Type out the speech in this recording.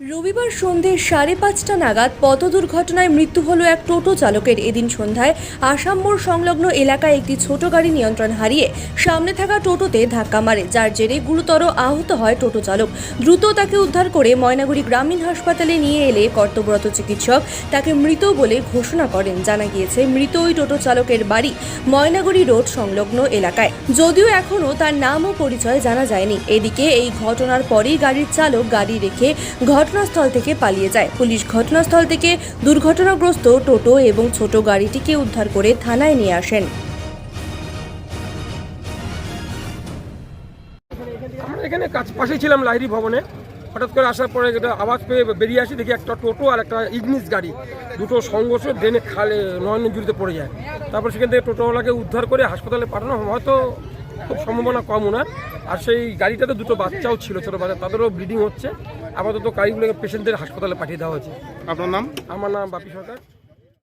রবিবার সন্ধে সাড়ে পাঁচটা নাগাদ পথ দুর্ঘটনায় মৃত্যু হলো এক টোটো চালকের। এদিন সন্ধ্যায় আসাম মোড় সংলগ্ন এলাকায় একটি ছোট গাড়ি নিয়ন্ত্রণ হারিয়ে সামনে থাকা টোটোতে ধাক্কা মারে, যার জেরে গুরুতর আহত হয় টোটো চালক। দ্রুত তাকে উদ্ধার করে ময়নাগুড়ি গ্রামীণ হাসপাতালে নিয়ে এলে কর্তব্যরত চিকিৎসক তাকে মৃত বলে ঘোষণা করেন। জানা গিয়েছে, মৃত ওই টোটো চালকের বাড়ি ময়নাগুড়ি রোড সংলগ্ন এলাকায়। যদিও এখনও তার নাম ও পরিচয় জানা যায়নি। এদিকে এই ঘটনার পরেই গাড়ির চালক গাড়ি রেখে ঘটনাস্থল থেকে পালিয়ে যায়। পুলিশ ঘটনাস্থল থেকে দুর্ঘটনাগ্রস্ত টোটো এবং ছোট গাড়িটিকে উদ্ধার করে থানায় নিয়ে আসেন। আমরা এখানে কাছ পাশেই ছিলাম লাহিরি ভবনে। হঠাৎ করে আসার পরে একটা আওয়াজ পেয়ে বেরিয়ে আসি, দেখি একটা টোটো আর একটা ইগনিস গাড়ি। দুটো সংঘর্ষ ড্রেনে খালে নয়নজুড়িতে পড়ে যায়। তারপর সেখান থেকে টোটোওয়ালাকে উদ্ধার করে হাসপাতালে পাঠানো হয়তো সম্ভাবনা কম ওনার। আর সেই গাড়িটাতে দুটো বাচ্চাও ছিল ছোটো বাচ্চা তাদেরও ব্লিডিং হচ্ছে। আপাতত গাড়িগুলোকে পেশেন্টদের হাসপাতালে পাঠিয়ে দেওয়া হয়েছে। আপনার নাম? আমার নাম বাপি সরকার।